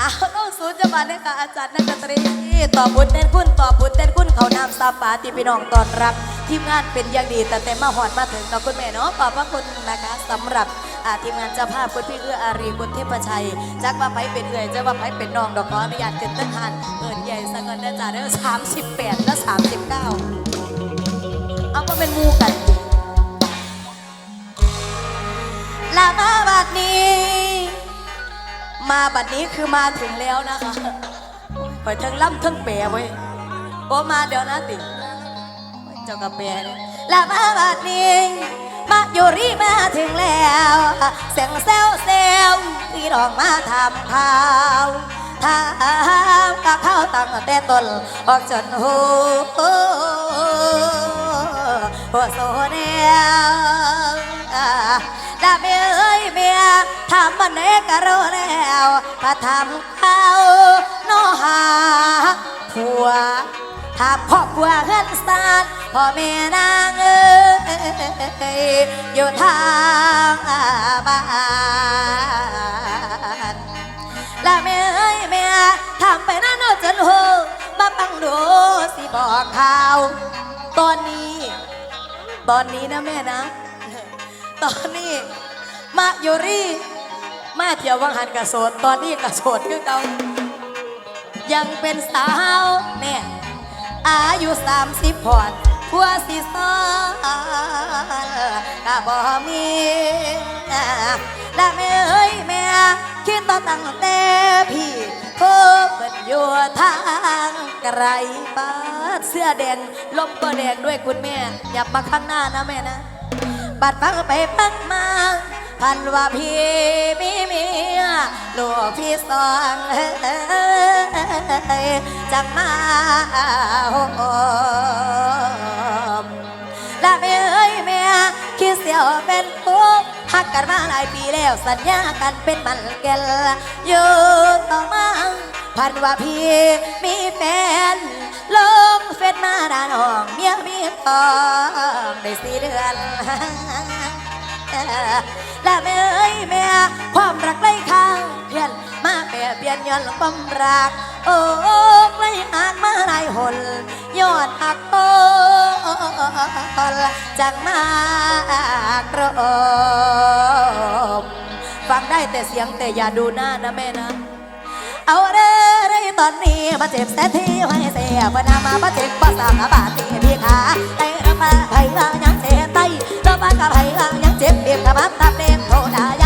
อ้าวน้องสูจะมาเนี่ยค่ะอาจารย์นักดนตรีต่อบุญเต้นคุณต่อบุญเต้นคุณเขานำซาปาที่พี่น้องตอนรักทีมงานเป็นอย่างดีแต่แต่มาหอดมาถึงต่อคุณแม่เนาะขอบพระคุณนะคะสำหรับทีมงานเจ้าภาพคุณพี่เอื้ออารีคุณเทพชัยจักว่าไปเป็นเอื่อยจะว่าไปเป็นน้องดอกขออนุญาตเกินต้นหันเอินใหญ่สังเงินได้จ่าได้สามสิบแปดและสามสิบเก้าเอามาเป็นมูกันลามาบัดนี้ มาบัดนี้คือมาถึงแล้วนะคะไปทั้งล่ำทั้งเปรเว้ยโอมาเดี๋ยวนะติเจ้ากระเปรเนี่ยลามาบัดนี้มาอยู่รีมาถึงแล้วเสียงแซวแซวพี่น้องมาทำข่าวทามกับข้าวตั้งแต่ต้นออกจนหูหัวโซเนีย วดาเมียเอ้ยเมียทำมันเอกกรู้แล้วมาทำข้าวโนหาผัวถามครอบครัวเฮือนสานพ่อแม่นางเอ้ยอยู่ทางบ้านและแม่เอ้ยแม่ทำไปนั่นเอาจนหูมาฟังดูสิบอกข่าว ตอนนี้ ตอนนี้นะแม่นะ ตอนนี้ มาอยู่รีมาเที่ยววังหันกระโสดตอนนี้กระโสดคือเก่ายังเป็นสาวแน่อายุสามสิบพอดผัวสิสอกะบ่มีและแม่เอ้ยแม่ คิดต่อตั้งแต่พี่โคเปิดอยู่ทางไกลป้าดเสื้อแดงลมก็แดงด้วยคุณแม่ อย่ามาข้างหน้านะแม่นะ บัดฟังไปฟังมาพันว่าพี่มีเมียลูกพี่สองจังมาหอมและแม่เอ้ยแม่คิดเสียวเป็นผู้หักกันมาหลายปีแล้วสัญญากันเป็นมันแก่นอยู่ต่อมาพันว่าพี่มีแฟน เฟซมาดาน้องเมียมีทองได้สี่เดือนและแม่เอ้ยแม่ความรักไร้ข้างเพียนมาแปรเปลี่ยนย้อนความรัก โอ้ไร้หากมาหลายหนยอนหักโอ้จากมากรมฟังได้แต่เสียงแต่อย่าดูหน้านะแม่นะ เอาเด้อเด้อตอนนี้มาเจ็บแสนที่ แล้วพนามามาเจ็บบ่สามบาทที่พี่ขาไอ้ระมาไผว่ายังเจ็บไตระมากับไผว่ายังเจ็บเบียบกับมันตับเด็กโทษได้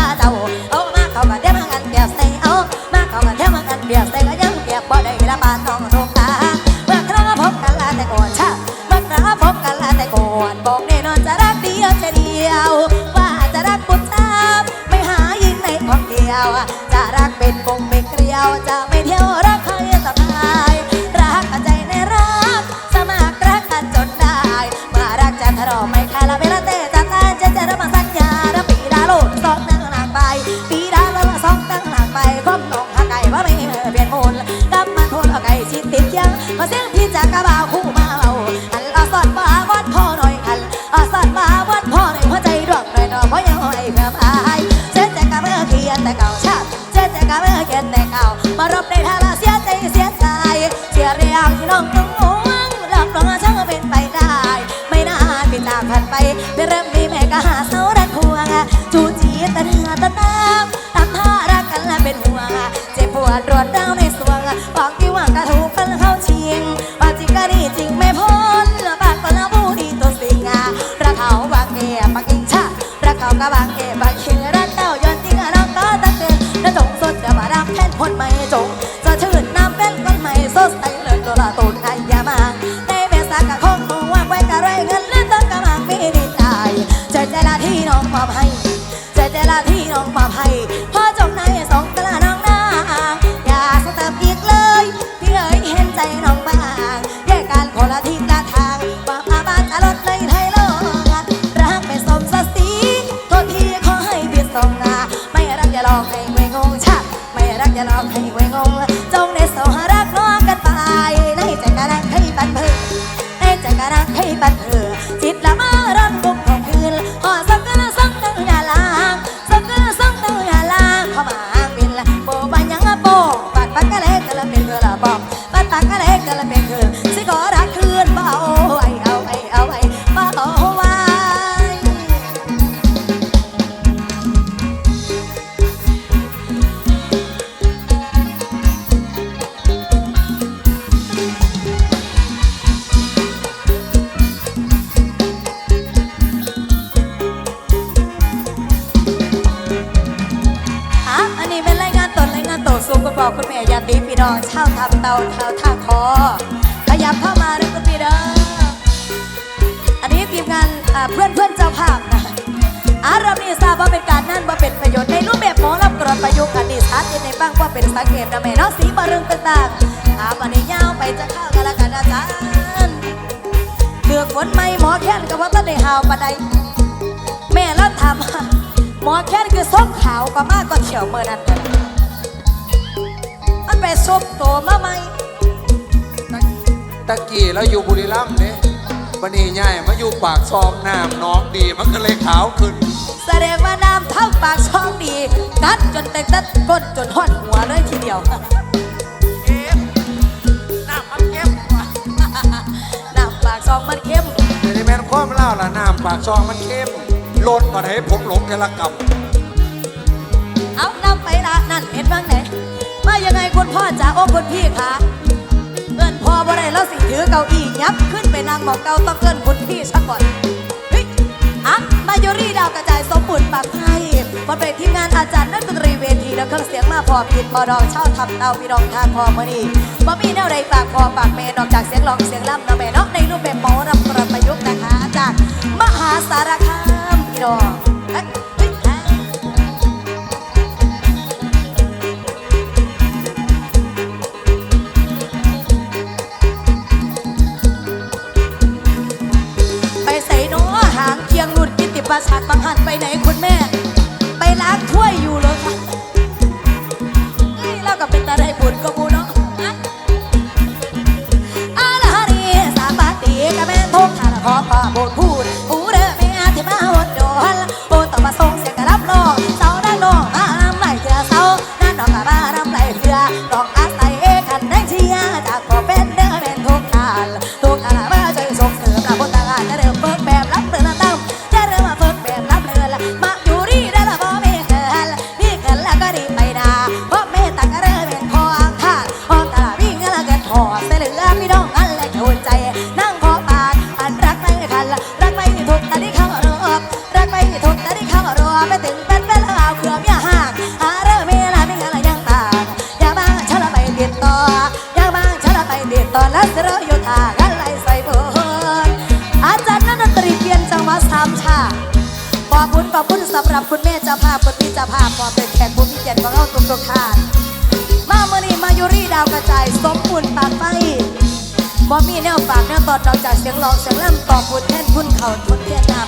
บักเฮงรักเต้าย้อนจริงรักเต้าตะเกินแล้วจงสดจะมารักแทนพ้นไม่จง ยินในบ้างว่าเป็นสังเกตนะแม่น้องสีบารึงต่างๆถามอันนี้ยาวไปจะเข้ากันละกันอาจารย์เลือกฝนไม่หมอแค้นก็เพราะต้นในหาวปะใดแม่แล้วถามหมอแค้นคือส้มขาวกว่ามากก็เฉียวเมื่อนั้นกันมันไปซบตัวมาไหมตะกี้เราอยู่บุรีรัมย์เนี่ยบันนี้ใหญ่มาอยู่ปากซองน้ำน้องดีมันก็เลยขาวขึ้น แสดงว่าน้ำทั้งปากช่องดีกัดจนแตกตัดก้นจนหอดหัวเลยทีเดียวเน้ำมันเข้มกน้ำปากช่องมันเข้มเดี๋ยวนแมนความเล่าละน้ำปากซองมันเข้มลดก่อนให้ผมหลงกันละกับเอานำไปละนั่นเห็นบ้างไหนมายังไงคุณพ่อจ๋าโอ้คุณพี่คะเอินพ่อบ่ได้แล้วสิถือเก้าอี้ยับขึ้นไปนั่งหมอกเก้าต้องเอินคุณพี่ซะก่อน มายุรีดาวกระจายสมบูรณ์ปากไพ่บนเป็นทีมงานอาจารย์นักดนตรีเวทีแล้วเครื่องเสียงมาพอผิดพอดองเช่าทำเตาพี่น้องทางพอมานี่บ่มีแนวใดปากคอปากเมนอกจากเสียงร้องเสียงล่ำนะแม่เนาะในรูปแบบโมอรับประยุกต์นะคะอาจารย์มหาสารคามพี่น้อง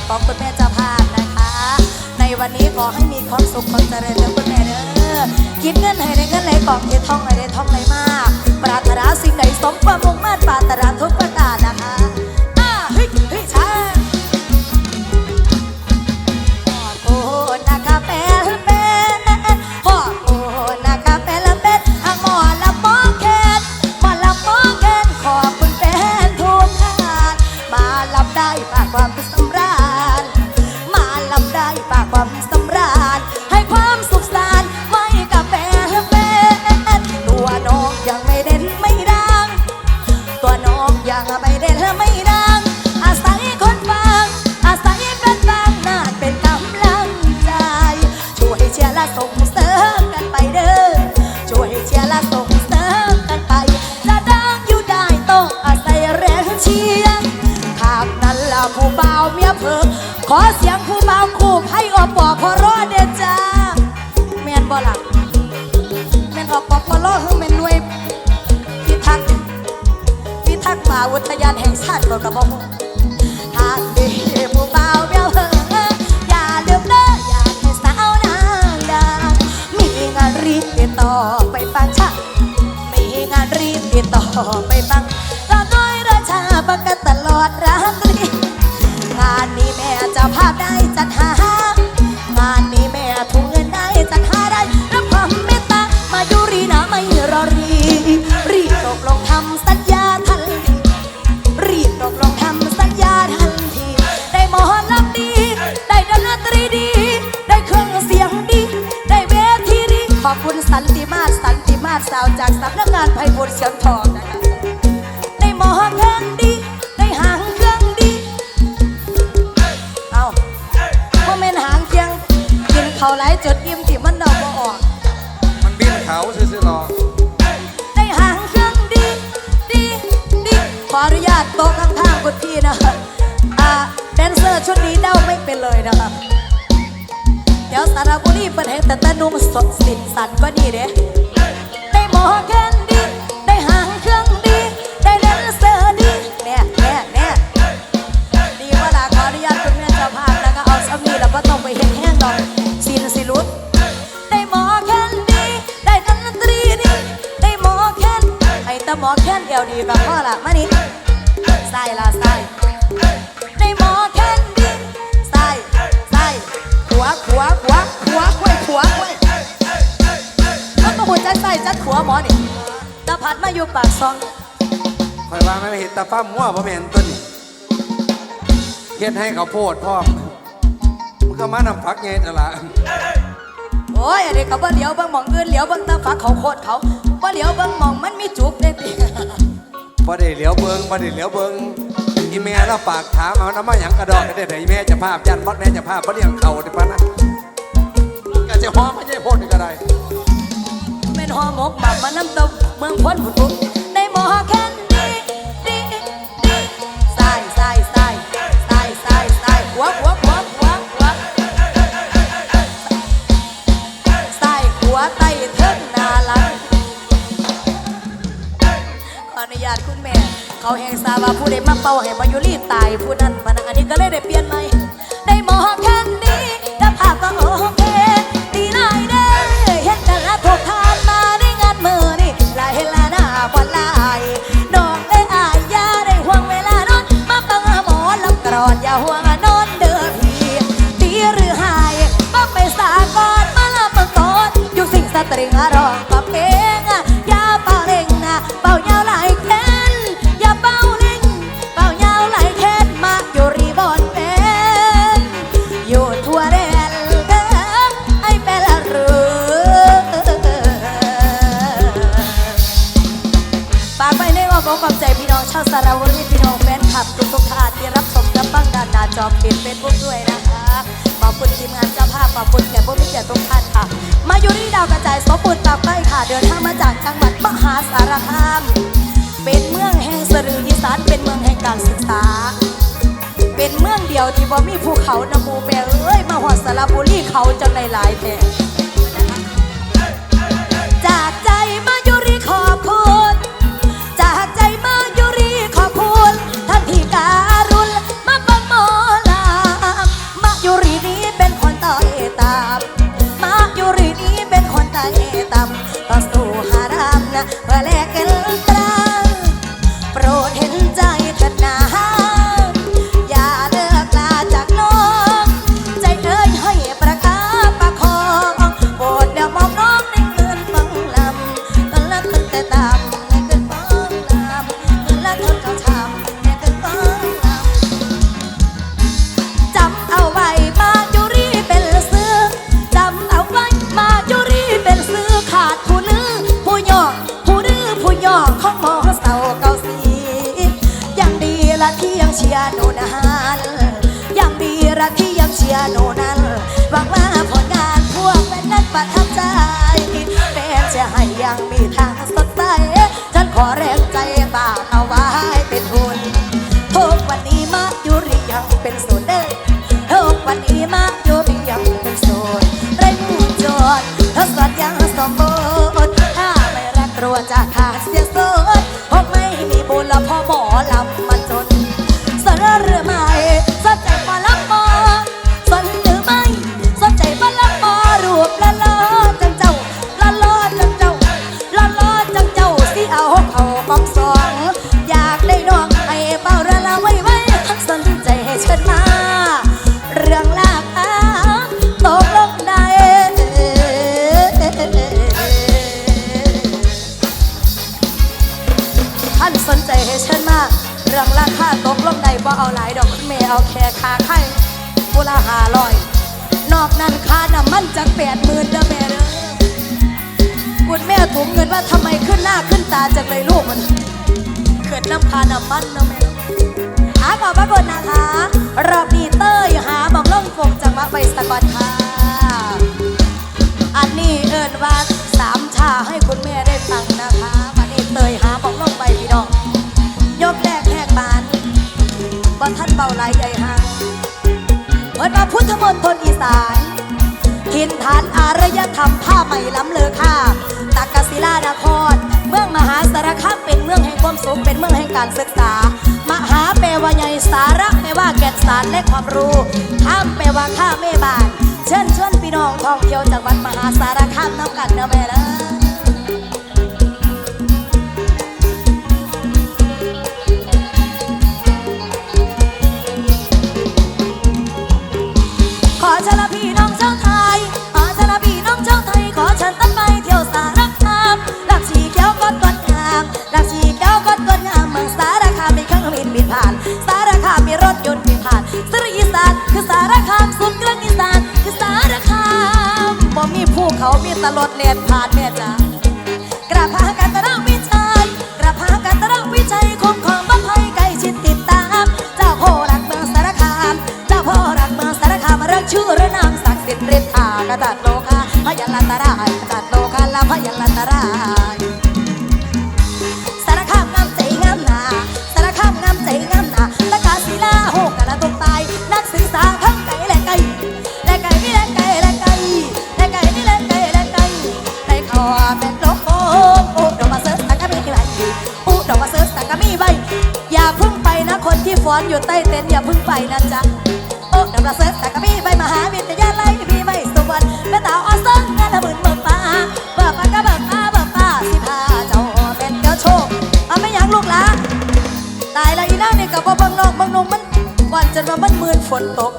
ของคุณแม่เจ้าภาพนะคะ ในวันนี้ขอให้มีความสุขความเจริญเด้อคุณแม่เด้อกินเงินให้ได้เงินไหลกอบเททองให้ได้ทองไหลมาก ปรารถนาสิ่งใดสมความมุ่งมั่นปรารถนาทุกประการนะคะ ได้ละไม่ได้ 哦，北方。 อนุญาตโต๊ะข้างๆคุณพี่นะอ่าแดนเซอร์ชุดนี้เด้าไม่เป็นเลยนะคะเดี๋ยวสระบุรีเปิดให้แต่ตะนุ่งสดสินสันก็ดีเด้ได้หมอแคนดีได้หางเครื่องดี ได้แดนเซอร์ดีแน่แน่แน่ดีว่าล่ะขออนุญาตคุณแม่เจ้าภาพแล้วก็เอาซ้ำนี้แล้วก็ต้องไปเห็นแห้งดอกสินสิรุดได้หมอแคนดี ได้ดนตรีดีได้หมอแคนไอ้ตาหมอแคนเอวดีกับพ่อละมานี่ ขัวขัวขัวขัวขัวขัวขัวมันก็หัวใจใส่จัดขัวหมอนี่ตาพัดมาอยู่ปากซองคอยว่าไม่เห็นตาฟ้ามั่วบ่แม่นต้นนี่เฮ็ดให้เขาวโพดพ่อมมันก็มานำพักไงตะละโอ้ยอันนี้เขาบ่เหลียวเบิ่งหมองอื่นเหลียวเบิ่งตาฝักเขาโคตรเขาบ่เหลียวเบิ่งหมองมันมีจุกได้ติบ่ได้เหลียวเบิงบ่ได้เหลียวเบิงอีแม่เราปากถามเอาน้ำมาหยังกระดอกกระเด็ดให้อีแม่เจะภาพยันพอดแม่เจะภาพบ่เลี้ยงเขาได้ปะนะ ก็จะฮ้อไม่ใช่พดนี่ก็ได้เป็นหอหมกบับมาน้ำตกเมืองพ้นผุนทุในหมอแคนดีดีดีใส่ใส่ใส่ใส่ใส่ใส่หัวหัวหัวหัวหัวใส่หัวไตเทิงนาลังขออนุญาตคุณแม่ เขาแห่งสาว่าผู้ใดมาเป่าให้มายุรีตายผู้นั้นพนักอันนี้ก็เลยได้เปลี่ยนใหม่ สิ่งสตริงร้องกับเพลงอย่าเป่าเล่งเป่ายาวหลายแค้นอย่าเป่าเล่งเป่ายาวหลายแค้นมาอยู่รีบอนเป็นอยู่ทั่วแดนเดิมไอ้เป็นละเรือฝากไว้ในอ้อมอกอ้อมใจพี่น้องชาวสระบุรีพี่น้องแฟนคลับทุกทุกๆท่านที่รับชมรับฟังดานหน้าจอปิดเฟซบุ๊กด้วยนะคะขอบคุณทีมงานเจ้าภาพขอบคุณแขกผู้มีเกียรติทุกท่านค่ะ มาอยู่ที่ดาวกระจายสมบูรณ์ตากใต้ค่ะ เดินทางมาจากจังหวัดมหาสารคาม เป็นเมืองแห่งสรืออีสานเป็นเมืองแห่งการศึกษา เป็นเมืองเดียวที่บ่มีภูเขานะหมูแปรเอ้ยมาหอดสระบุรีเขาจังในหลายแต่จากใจมายุรีขอบคุณางมีทางสดใส ฉันขอแรงใจฝากเอาไว้ หลายใจหักเปิดมาพุทธมนตรอีสานหินฐานอารยธรรมผ้าใหม่ล้ำเลอค่าตากกศิลานคร เมืองมหาสารคามเป็นเมืองแห่งความสุขเป็นเมืองแห่งการศึกษา มหาแปลว่าใหญ่สาระแปลว่าแก่นสารและความรู้ข้ามแปลว่าข้าเม่บาน เชิญชวนพี่น้องท่องเที่ยวจังหวัดมหาสารคามน้ำกันเนาะแม่เด้ ตลดเลียดผ่านเม็ด อยู่ใต้เต็นท์อย่าพึ่งไปนะจ๊ะโอ้ดำระเซ็ตแต่ก็มีไปมหาวิทยาลัยก็มีไม่สมวันแม่ตาอ้อซึ่งงานละหมื่นเบิกมาเบิกมาก็เบิกมาเบิกมาที่พาเจ้าเป็นเก้โชคเอาไม่ยังลูกละตายละอีนั่เนี่ยกับว่าบิ่งนอกบิ่งนุ่มมันวันจนว่ามันมื่นฝนตก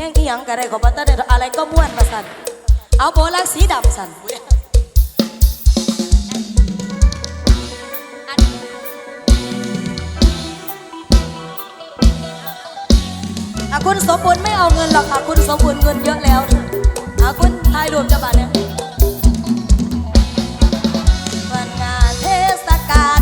ลงอีหยังก็ได้ขอบัตรได้อะไรก็ม้วนมาสั่นเอาโบลักสีดำสั่าคุณสมบูรณ์ไม่เอาเงินหรอกค่ะคุณสมบูรณ์เงินเยอะแล้วอาคุณทายรวมจะบาทเนี่ยวันงานเทศกาล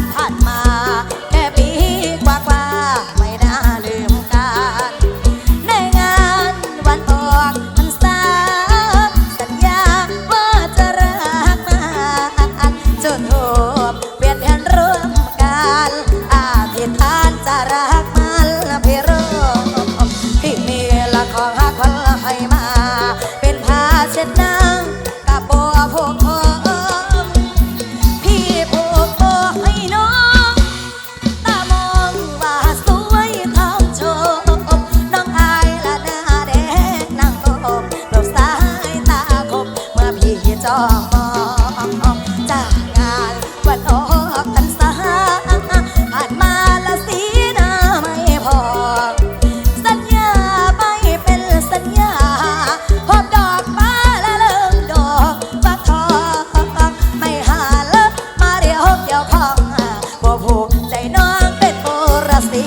บ่ผูกใจน้องเป็นโอราสี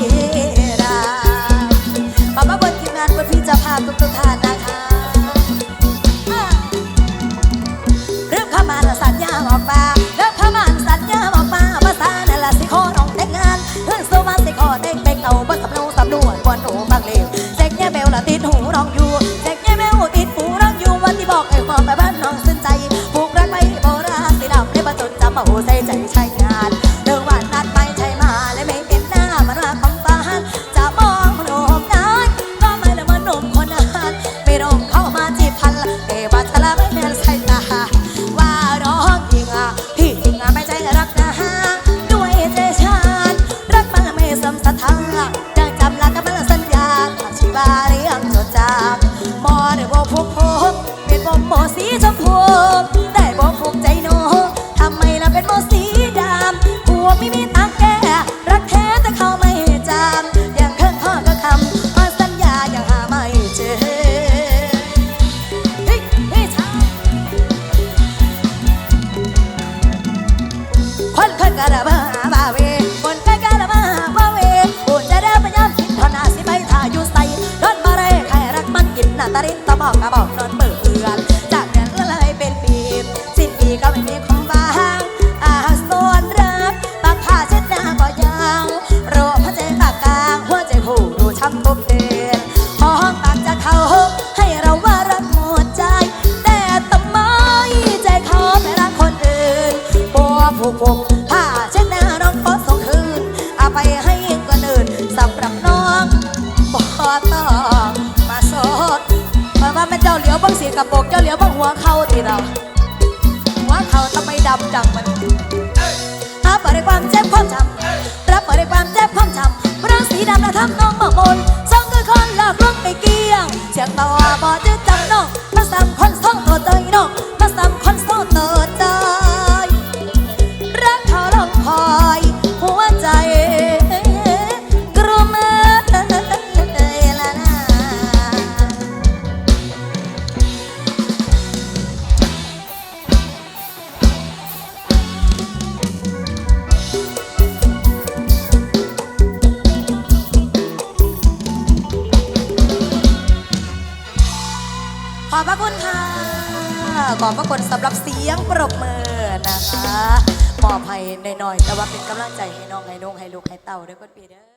จะต่อบ่ เดี๋ยวก็ปิด